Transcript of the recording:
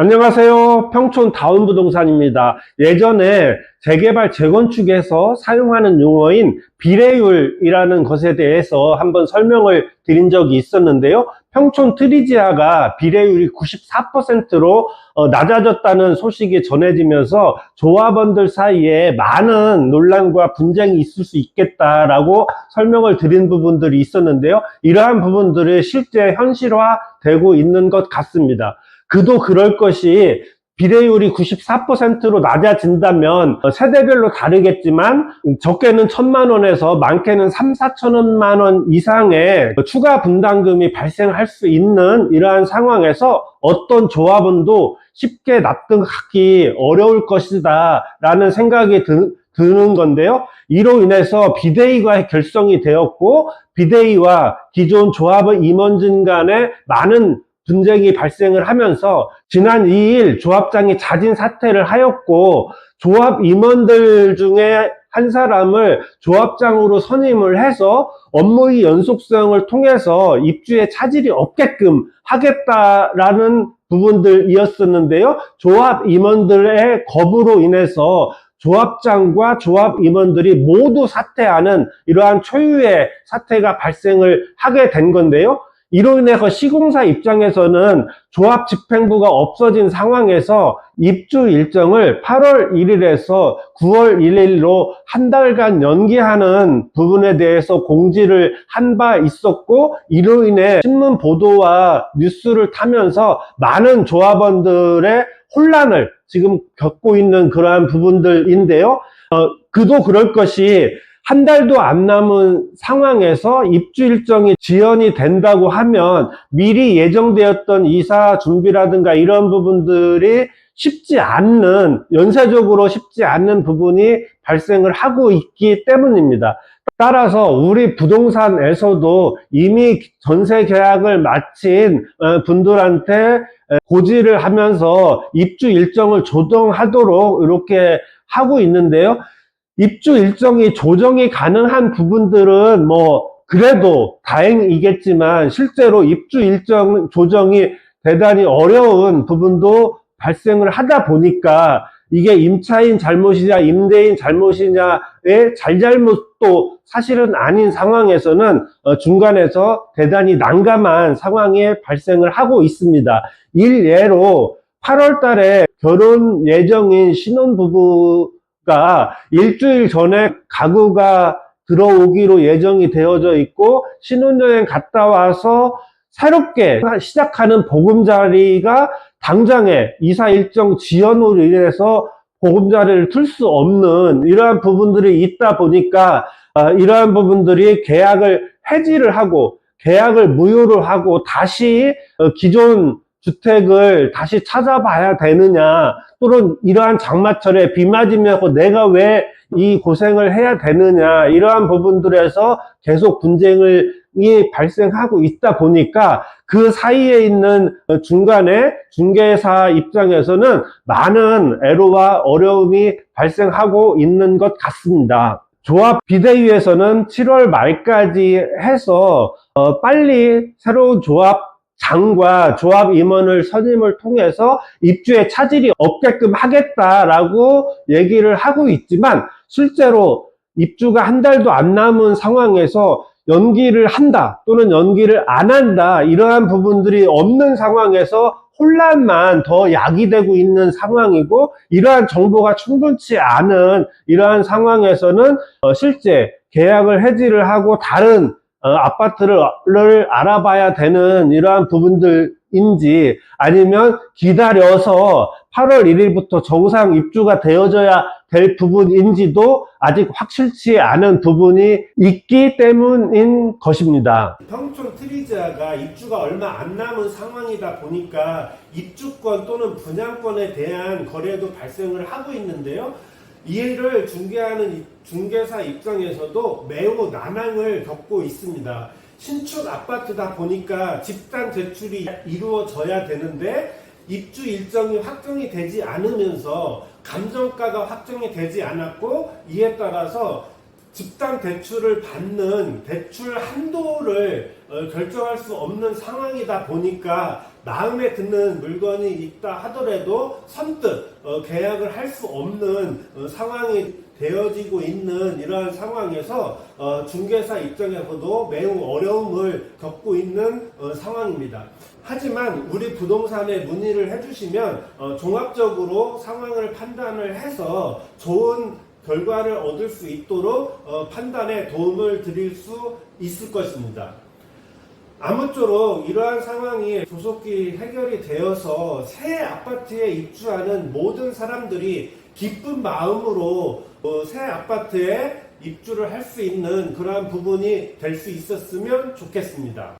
안녕하세요. 평촌 다운 부동산입니다. 예전에 재개발 재건축에서 사용하는 용어인 비례율이라는 것에 대해서 한번 설명을 드린 적이 있었는데요. 평촌 트리지아가 비례율이 94%로 어, 낮아졌다는 소식이 전해지면서 조합원들 사이에 많은 논란과 분쟁이 있을 수 있겠다라고 설명을 드린 부분들이 있었는데요. 이러한 부분들이 실제 현실화되고 있는 것 같습니다. 그도 그럴 것이 비례율이 94%로 낮아진다면 어, 세대별로 다르겠지만 적게는 천만 원에서 많게는 3, 4천원만 원 이상의 추가 분담금이 발생할 수 있는 이러한 상황에서 어떤 조합원도 쉽게 납득하기 어려울 것이다 라는 생각이 드, 드는 건데요. 이로 인해서 비대위가 결성이 되었고 비대위와 기존 조합원 임원진 간에 많은 분쟁이 발생을 하면서 지난 2일 조합장이 자진 사퇴를 하였고 조합 임원들 중에 한 사람을 조합장으로 선임을 해서 업무의 연속성을 통해서 입주에 차질이 없게끔 하겠다라는 부분들이었었는데요. 조합 임원들의 거부로 인해서 조합장과 조합 임원들이 모두 사퇴하는 이러한 초유의 사태가 발생을 하게 된 건데요. 이로 인해서 시공사 입장에서는 조합 집행부가 없어진 상황에서 입주 일정을 8월 1일에서 9월 1일로 한 달간 연기하는 부분에 대해서 공지를 한 바 있었고 이로 인해 신문 보도와 뉴스를 타면서 많은 조합원들의 혼란을 지금 겪고 있는 그러한 부분들인데요. 어, 그도 그럴 것이 한 달도 안 남은 상황에서 입주 일정이 지연이 된다고 하면 미리 예정되었던 이사 준비라든가 이런 부분들이 쉽지 않는, 연쇄적으로 쉽지 않는 부분이 발생을 하고 있기 때문입니다. 따라서 우리 부동산에서도 이미 전세 계약을 마친 어, 분들한테 고지를 하면서 입주 일정을 조정하도록 이렇게 하고 있는데요. 입주 일정이 조정이 가능한 부분들은 뭐 그래도 다행이겠지만 실제로 입주 일정 조정이 대단히 어려운 부분도 발생을 하다 보니까 이게 임차인 잘못이냐 임대인 잘못이냐의 잘잘못도 사실은 아닌 상황에서는 어, 중간에서 대단히 난감한 상황이 발생을 하고 있습니다. 일예로 8월 달에 결혼 예정인 신혼부부 가 일주일 전에 가구가 들어오기로 예정이 되어져 있고 신혼여행 갔다 와서 새롭게 시작하는 보금자리가 당장에 이사 일정 지연으로 인해서 보금자리를 틀 수 없는 이러한 부분들이 있다 보니까 아, 이러한 부분들이 계약을 해지를 하고 계약을 무효를 하고 다시 어, 기존 주택을 다시 찾아봐야 되느냐 또는 이러한 장마철에 비 맞으면서 내가 왜 이 고생을 해야 되느냐 이러한 부분들에서 계속 분쟁을 이 발생하고 있다 보니까 그 사이에 있는 중간에 중개사 입장에서는 많은 애로와 어려움이 발생하고 있는 것 같습니다. 조합 비대위에서는 7월 말까지 해서 어, 빨리 새로운 조합 장과 조합 임원을 선임을 통해서 입주에 차질이 없게끔 하겠다라고 얘기를 하고 있지만 실제로 입주가 한 달도 안 남은 상황에서 연기를 한다 또는 연기를 안 한다 이러한 부분들이 없는 상황에서 혼란만 더 야기되고 있는 상황이고 이러한 정보가 충분치 않은 이러한 상황에서는 어, 실제 계약을 해지를 하고 다른 어, 아파트를 알아봐야 되는 이러한 부분들인지 아니면 기다려서 8월 1일부터 정상 입주가 되어져야 될 부분인지도 아직 확실치 않은 부분이 있기 때문인 것입니다. 평촌 트리지아가 입주가 얼마 안 남은 상황이다 보니까 입주권 또는 분양권에 대한 거래도 발생을 하고 있는데요. 이해를 중개하는 중개사 입장에서도 매우 난항을 겪고 있습니다. 신축 아파트다 보니까 집단 제출이 이루어져야 되는데 입주 일정이 확정이 되지 않으면서 감정가가 확정이 되지 않았고 이에 따라서 집단 대출을 받는 대출 한도를 어, 결정할 수 없는 상황이다 보니까 마음에 드는 물건이 있다 하더라도 선뜻 어, 계약을 할 수 없는 어, 상황이 되어지고 있는 이러한 상황에서 어, 중개사 입장에서도 매우 어려움을 겪고 있는 어, 상황입니다. 하지만 우리 부동산에 문의를 해주시면 어, 종합적으로 상황을 판단을 해서 좋은 결과를 얻을 수 있도록 어, 판단에 도움을 드릴 수 있을 것입니다. 아무쪼록 이러한 상황이 조속히 해결이 되어서 새 아파트에 입주하는 모든 사람들이 기쁜 마음으로 어, 새 아파트에 입주를 할 수 있는 그러한 부분이 될 수 있었으면 좋겠습니다.